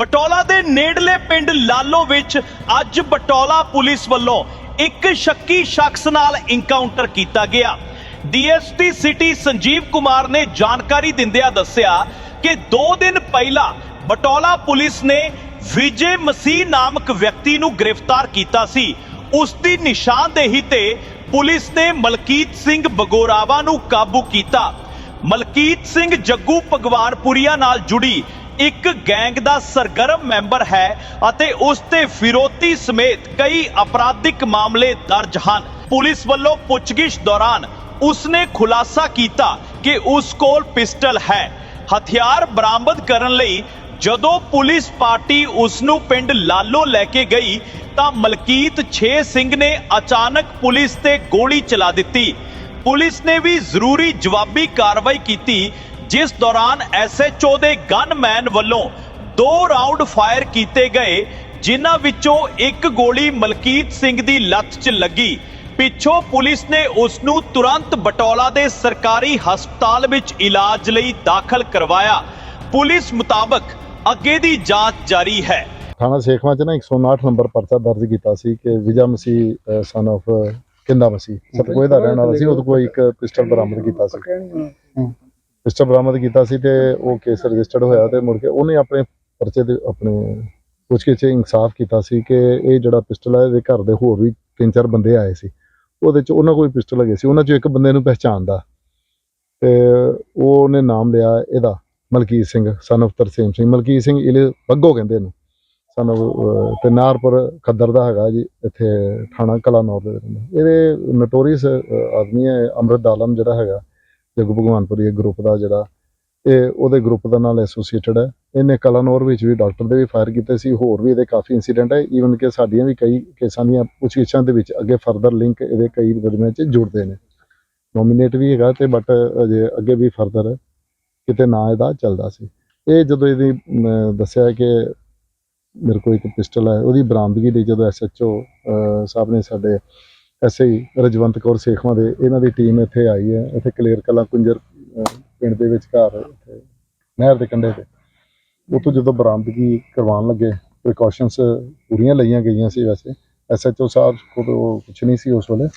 ਬਟੋਲਾ ਦੇ ਨੇੜਲੇ ਪਿੰਡ ਲਾਲੋ ਵਿੱਚ ਅੱਜ ਬਟੋਲਾ ਪੁਲਿਸ ਵੱਲੋਂ ਇੱਕ ਸ਼ੱਕੀ ਸ਼ਖਸ ਨਾਲ ਇਨਕਾਊਂਟਰ ਕੀਤਾ ਗਿਆ। ਡੀਐਸਪੀ ਸਿਟੀ ਸੰਜੀਵ ਕੁਮਾਰ ਨੇ ਜਾਣਕਾਰੀ ਦਿੰਦਿਆਂ ਦੱਸਿਆ ਕਿ 2 ਦਿਨ ਪਹਿਲਾਂ ਬਟੋਲਾ ਪੁਲਿਸ ਨੇ ਵਿਜੇ ਮਸੀਹ ਨਾਮਕ ਵਿਅਕਤੀ ਨੂੰ ਗ੍ਰਿਫਤਾਰ ਕੀਤਾ ਸੀ। ਉਸ ਦੀ ਨਿਸ਼ਾਨਦੇਹੀ ਤੇ ਪੁਲਿਸ ਨੇ ਮਲਕੀਤ ਸਿੰਘ ਬਗੋਰਾਵਾ ਨੂੰ ਕਾਬੂ ਕੀਤਾ। ਮਲਕੀਤ ਸਿੰਘ ਜੱਗੂ ਭਗਵਾਨਪੁਰੀਆ ਨਾਲ ਜੁੜੀ ਇੱਕ ਗੈਂਗ ਦਾ ਸਰਗਰਮ ਮੈਂਬਰ ਹੈ ਅਤੇ ਉਸ ਤੇ ਫਿਰੋਤੀ ਸਮੇਤ ਕਈ ਅਪਰਾਧਿਕ ਮਾਮਲੇ ਦਰਜ ਹਨ। ਪੁਲਿਸ ਵੱਲੋਂ ਪੁੱਛਗਿੱਛ ਦੌਰਾਨ ਉਸਨੇ ਖੁਲਾਸਾ ਕੀਤਾ ਕਿ ਉਸ ਕੋਲ ਪਿਸਟਲ ਹੈ। ਹਥਿਆਰ ਬਰਾਮਦ ਕਰਨ ਲਈ ਜਦੋਂ ਪੁਲਿਸ ਪਾਰਟੀ ਉਸ ਨੂੰ ਪਿੰਡ ਲਾਲੋ ਲੈ ਕੇ ਗਈ ਤਾਂ ਮਲਕੀਤ 6 ਸਿੰਘ ਨੇ ਅਚਾਨਕ ਪੁਲਿਸ ਤੇ ਗੋਲੀ ਚਲਾ ਦਿੱਤੀ। ਪੁਲਿਸ ਨੇ ਵੀ ਜ਼ਰੂਰੀ ਜਵਾਬੀ ਕਾਰਵਾਈ ਕੀਤੀ ਜਿਸ ਦੌਰਾਨ ਐਸਐਚਓ ਦੇ ਗਨਮੈਨ ਵੱਲੋਂ ਦੋ ਰਾਉਂਡ ਫਾਇਰ ਕੀਤੇ ਗਏ ਜਿਨ੍ਹਾਂ ਵਿੱਚੋਂ ਇੱਕ ਗੋਲੀ ਮਲਕੀਤ ਸਿੰਘ ਦੀ ਲੱਤ 'ਚ ਲੱਗੀ। ਪਿੱਛੋਂ ਪੁਲਿਸ ਨੇ ਉਸ ਨੂੰ ਤੁਰੰਤ ਬਟੋਲਾ ਦੇ ਸਰਕਾਰੀ ਹਸਪਤਾਲ ਵਿੱਚ ਇਲਾਜ ਲਈ ਦਾਖਲ ਕਰਵਾਇਆ। ਪੁਲਿਸ ਮੁਤਾਬਕ ਅੱਗੇ ਦੀ ਜਾਂਚ ਜਾਰੀ ਹੈ। ਥਾਣਾ ਸੇਖਵਾਂ ਚ ਨਾ 159 ਨੰਬਰ ਪਰਚਾ ਦਰਜ ਕੀਤਾ ਸੀ ਕਿ ਵਿਜਾ ਮਸੀਹ ਸਨ of ਕਿੰਦਾ ਮਸੀਹ ਸਤਕੋਏ ਦਾ ਰਹਿਣ ਵਾਲਾ ਸੀ ਉਹਦੇ ਕੋਲ ਇੱਕ ਪਿਸਟਲ ਬਰਾਮਦ ਕੀਤਾ ਸੀ। ਪਿਸਟਲ ਬਰਾਮਦ ਕੀਤਾ ਸੀ ਤੇ ਉਹ ਕੇਸ ਰਜਿਸਟਰਡ ਹੋਇਆ ਤੇ ਮੁੜ ਕੇ ਉਹਨੇ ਆਪਣੇ ਪਰਚੇ ਦੇ ਆਪਣੇ ਪੁੱਛਗਿੱਛ ਇਨਸਾਫ ਕੀਤਾ ਸੀ ਕਿ ਇਹ ਜਿਹੜਾ ਪਿਸਟਲ ਹੈ ਇਹਦੇ ਘਰ ਦੇ ਹੋਰ ਵੀ ਤਿੰਨ ਚਾਰ ਬੰਦੇ ਆਏ ਸੀ। ਉਹਦੇ ਚ ਉਹਨਾਂ ਕੋਲ ਪਿਸਟਲ ਹੈਗੇ ਸੀ ਉਹਨਾਂ ਚੋਂ ਇੱਕ ਬੰਦੇ ਨੂੰ ਪਹਿਚਾਣਦਾ। ਤੇ ਉਹ ਉਹਨੇ ਨਾਮ ਲਿਆ ਇਹਦਾ ਮਲਕੀਤ ਸਿੰਘ ਸਨ of ਤਰਸੇਮ ਸਿੰਘ। ਮਲਕੀਤ ਸਿੰਘ ਇਹਲੇ ਬੱਗੋ ਕਹਿੰਦੇ ਨੂੰ son of, ਅਹ, ਤੇ ਨਾਰਪੁਰ ਖੱਦਰ ਦਾ ਹੈਗਾ ਜੀ ਇੱਥੇ ਥਾਣਾ ਕਲਾਨੌਰ ਦੇ ਇਹਦੇ ਨੋਟੋਰੀਅਸ ਆਦਮੀ ਹੈ ਅੰਮ੍ਰਿਤ ਆਲਮ ਜਿਹੜਾ ਹੈਗਾ। ਜਗੂ ਭਗਵਾਨਪੁਰੀ ਗਰੁੱਪ ਦਾ ਜਿਹੜਾ ਇਹ ਉਹਦੇ ਗਰੁੱਪ ਦਾ ਨਾਲ ਐਸੋਸੀਏਟਡ ਹੈ। ਇਹਨੇ ਕਲਾਨੌਰ ਵਿੱਚ ਵੀ ਡਾਕਟਰ ਦੇ ਵੀ ਫਾਇਰ ਕੀਤੇ ਸੀ। ਹੋਰ ਵੀ ਇਹਦੇ ਕਾਫੀ ਇਨਸੀਡੈਂਟ ਹੈ। ਈਵਨ ਕਿ ਸਾਡੀਆਂ ਵੀ ਕਈ ਕੇਸਾਂ ਦੀਆਂ ਪੁੱਛਗਿੱਛਾਂ ਦੇ ਵਿੱਚ ਅੱਗੇ ਫਰਦਰ ਲਿੰਕ ਇਹਦੇ ਕਈ ਮੁਕੱਦਮਿਆਂ 'ਚ ਜੁੜਦੇ ਨੇ। ਨੋਮੀਨੇਟ ਵੀ ਹੈਗਾ ਤੇ ਬਟ ਅਜੇ ਅੱਗੇ ਵੀ ਫਰਦਰ ਕਿਤੇ ਨਾ ਇਹਦਾ ਚੱਲਦਾ ਸੀ। ਇਹ ਜਦੋਂ ਇਹਦੀ ਦੱਸਿਆ ਕਿ ਮੇਰੇ ਕੋਲ ਇੱਕ ਪਿਸਟਲ ਹੈ, ਉਹਦੀ ਬਰਾਮਦਗੀ ਲਈ ਜਦੋਂ ਐਸਐਚਓ ਸਾਹਿਬ ਨੇ ਸਾਡੇ ਐਸਆਈ ਰਜਵੰਤ ਕੌਰ ਸੇਖਵਾਂ ਦੇ ਇਹਨਾਂ ਦੀ ਟੀਮ ਇੱਥੇ ਆਈ ਹੈ। ਇੱਥੇ ਕਲੇਰ ਕਲਾਂ ਕੁੰਜਰ ਪਿੰਡ ਦੇ ਵਿੱਚ ਘਰ ਨਹਿਰ ਦੇ ਕੰਢੇ ਤੇ। ਉੱਥੋਂ ਜਦੋਂ ਬਰਾਮਦਗੀ ਕਰਵਾਉਣ ਲੱਗੇ ਪ੍ਰੀਕਾਸ਼ਨਸ ਪੂਰੀਆਂ ਲਈਆਂ ਗਈਆਂ ਸੀ ਵੈਸੇ। ਐਸਐਚਓ ਸਾਹਿਬ ਕੋਲ ਕੁਛ ਨਹੀਂ ਸੀ ਉਸ ਵੇਲੇ।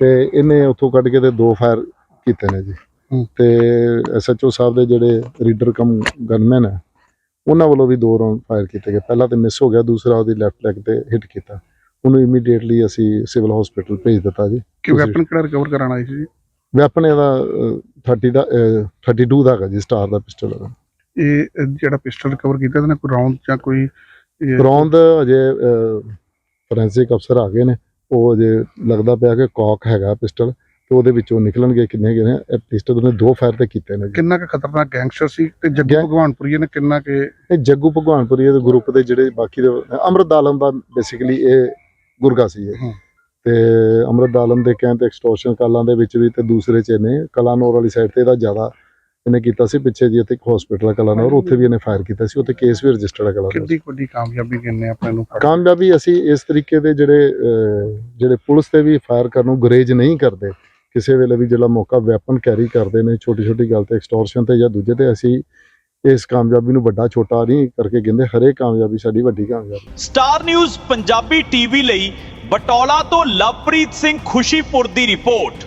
ਤੇ ਇਹਨੇ ਉੱਥੋਂ ਕੱਢ ਕੇ ਤੇ ਦੋ ਫਾਇਰ ਕੀਤੇ ਨੇ ਜੀ। ਤੇ ਐਸਐਚਓ ਸਾਹਿਬ ਦੇ ਜਿਹੜੇ ਰੀਡਰ ਕਮ ਗਨਮੈਨ ਹੈ ਉਹਨਾਂ ਵੱਲੋਂ ਵੀ ਦੋ ਰਾਉਂਡ ਫਾਇਰ ਕੀਤੇ ਗਏ। ਪਹਿਲਾ ਤੇ ਮਿਸ ਹੋ ਗਿਆ ਦੂਸਰਾ ਉਹਦੀ ਲੈਫਟ ਲੈਗ ਤੇ ਹਿੱਟ ਕੀਤਾ। ਉਹਨੂੰ ਇਮੀਡੀਏਟਲੀ ਅਸੀਂ ਸਿਵਲ ਹਸਪੀਟਲ ਭੇਜ ਦਿੱਤਾ ਜੀ। ਕਿ ਵੈਪਨ ਕਿਹੜਾ ਰਿਕਵਰ ਕਰਾਉਣ ਆਈ ਸੀ ਜੀ? ਵੈਪਨ ਇਹਦਾ ਅਹ, 30 ਦਾ ਅਹ, 32 ਦਾ ਹੈਗਾ ਜੀ ਸਟਾਰ ਦਾ ਪਿਸਟਲ ਹੈਗਾ ਇਹ ਜਿਹੜਾ ਪਿਸਟਲ ਰਿਕਵਰ ਕੀਤਾ ਇਹਦੇ ਨਾਲ ਕੋਈ ਰਾਉਂਡ ਜਾਂ ਕੋਈ ਰੌਂਦ ਅਜੇ ਫੋਰੈਂਸਿਕ ਅਫਸਰ ਆ ਗਏ ਨੇ। ਉਹ ਅਜੇ ਲੱਗਦਾ ਪਿਆ ਕਿ ਕੌਕ ਹੈਗਾ ਪਿਸਟਲ ਤੇ ਉਹਦੇ ਵਿੱਚੋਂ ਨਿਕਲਣਗੇ ਕਿੰਨੇ ਹੈਗੇ ਨੇ। ਇਹ ਪਿਸਟਲ ਉਹਨੇ ਦੋ ਫਾਇਰ ਤੇ ਕੀਤੇ ਨੇ ਕਿੰਨਾ ਕੁ ਖਤਰਨਾਕ ਗੈਂਗਸਟਰ ਸੀ ਤੇ ਜੱਗੂ ਭਗਵਾਨਪੁਰੀ ਨੇ ਕਿੰਨਾ ਕਿ ਇਹ ਜੱਗੂ ਭਗਵਾਨਪੁਰੀ ਦੇ ਗਰੁੱਪ ਦੇ ਜਿਹੜੇ ਬਾਕੀ ਦੇ ਅਮਰਤ ਆਲਮ ਦਾ ਬੇਸਿਕਲੀ ਇਹ ਗੁਰਗਾ ਸੀ ਇਹ। ਤੇ ਅਮਰਤ ਆਲਮ ਦੇ ਕਹਿਣ ਤੇ ਐਕਸਟੋਰਸ਼ਨ ਕਾਲਾਂ ਦੇ ਵਿੱਚ ਵੀ ਤੇ ਦੂਸਰੇ ਚ ਨੇ ਕਲਾਨੌਰ ਵਾਲੀ ਸਾਈਡ ਤੇ ਇਹਦਾ ਜ਼ਿਆਦਾ ਇਹਨੇ ਕੀਤਾ ਸੀ ਪਿੱਛੇ ਜੀ ਇੱਥੇ ਇੱਕ ਹਸਪੀਟਲ ਹੈ ਕਲਾਨੌਰ ਉੱਥੇ ਵੀ ਇਹਨੇ ਫਾਇਰ ਕੀਤਾ ਸੀ ਉੱਥੇ ਕੇਸ ਵੀ ਰਜਿਸਟਰਡ ਹੈ ਕਲਾਨੌਰ ਕਿੰਨੀ ਵੱਡੀ ਕਾਮਯਾਬੀ ਕਿੰਨੇ ਆਪਣੇ ਨੂੰ ਕਾਮਯਾਬੀ ਅਸੀਂ ਇਸ ਤਰੀਕੇ ਦੇ ਜਿਹੜੇ ਜਿਹੜੇ ਪੁਲਿਸ ਤੇ ਵੀ ਫਾਇਰ ਕਰਨ ਨੂੰ ਗੁਰੇਜ ਨਹੀਂ ਕਰਦੇ ਕਿਸੇ ਵੇਲੇ ਵੀ ਜਿਹੜਾ ਮੌਕਾ ਵੈਪਨ ਕੈਰੀ ਕਰਦੇ ਨੇ ਛੋਟੀ ਛੋਟੀ ਗੱਲ ਤੇ ਐਕਸਟੋਰਸ਼ਨ ਤੇ ਜਾਂ ਦੂਜੇ ਤੇ ਅਸੀਂ ਇਸ ਕਾਮਯਾਬੀ ਨੂੰ ਵੱਡਾ ਛੋਟਾ ਨਹੀਂ ਕਰਕੇ ਕਹਿੰਦੇ ਹਰੇਕ ਕਾਮਯਾਬੀ ਸਾਡੀ ਵੱਡੀ ਕਾਮਯਾਬੀ। ਸਟਾਰ ਨਿਊਜ਼ ਪੰਜਾਬੀ ਟੀਵੀ ਲਈ ਬਟੋਲਾ ਤੋਂ ਲਵਪ੍ਰੀਤ ਸਿੰਘ ਖੁਸ਼ੀਪੁਰ ਦੀ ਰਿਪੋਰਟ।